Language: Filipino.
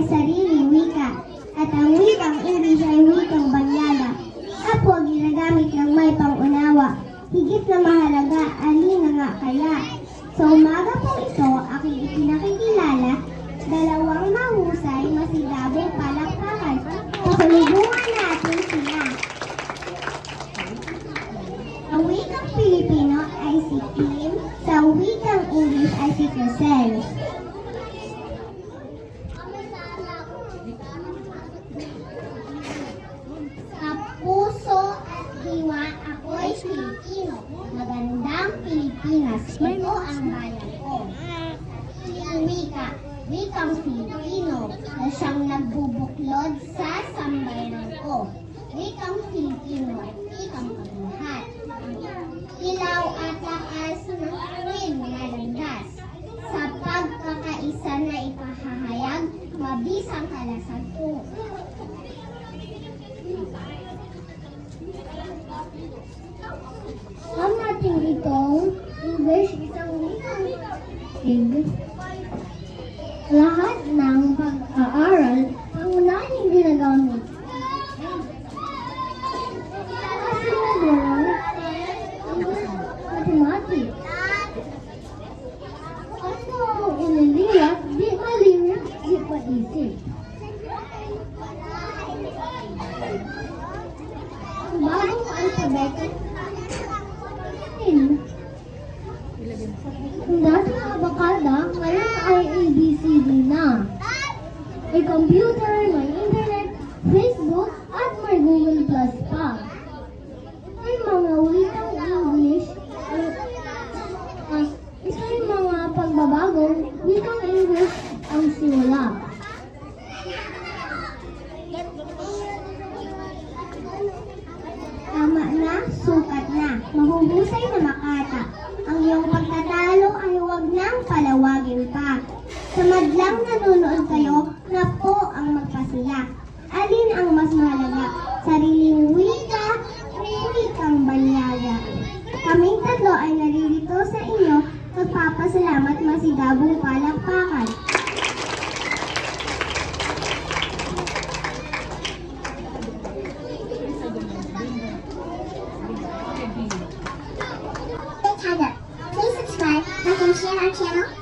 ay sariling wika, at ang wikang English ay wikang Banyada. Apo ginagamit ng may pangunawa, higit na mahalaga, alin na nga kaya. Sa umaga po ito, aking ipinakikilala, dalawang mahu ang bayan ko. Ang wika, wikang Filipino, na siyang nagbubuklod sa sambayanan ko. Wikang Filipino at wikang paglahat. Ilaw at taas ng tuwin na landas. Sa pagkakaisa na ipahahayag, mabisang kalasan ko. English isang wikang English. Lahat computer, may internet, Facebook, at may Google Plus pa. May mga wikang English, uh, uh, isa yung mga pagbabagong wikang English ang simula. Tama na, sukat na, mahuhusay na makata. Ang iyong pagtatalo ay huwag nang palawagin pa. Sa madlang nanonood kayo, Mahirap po ang magpasiyak. Alin ang mas mahalaga? Sariling wika o wikang banyaga? Kaming tatlo ay naririto sa inyo nagpapasalamat masigabong palakpakan. Channel.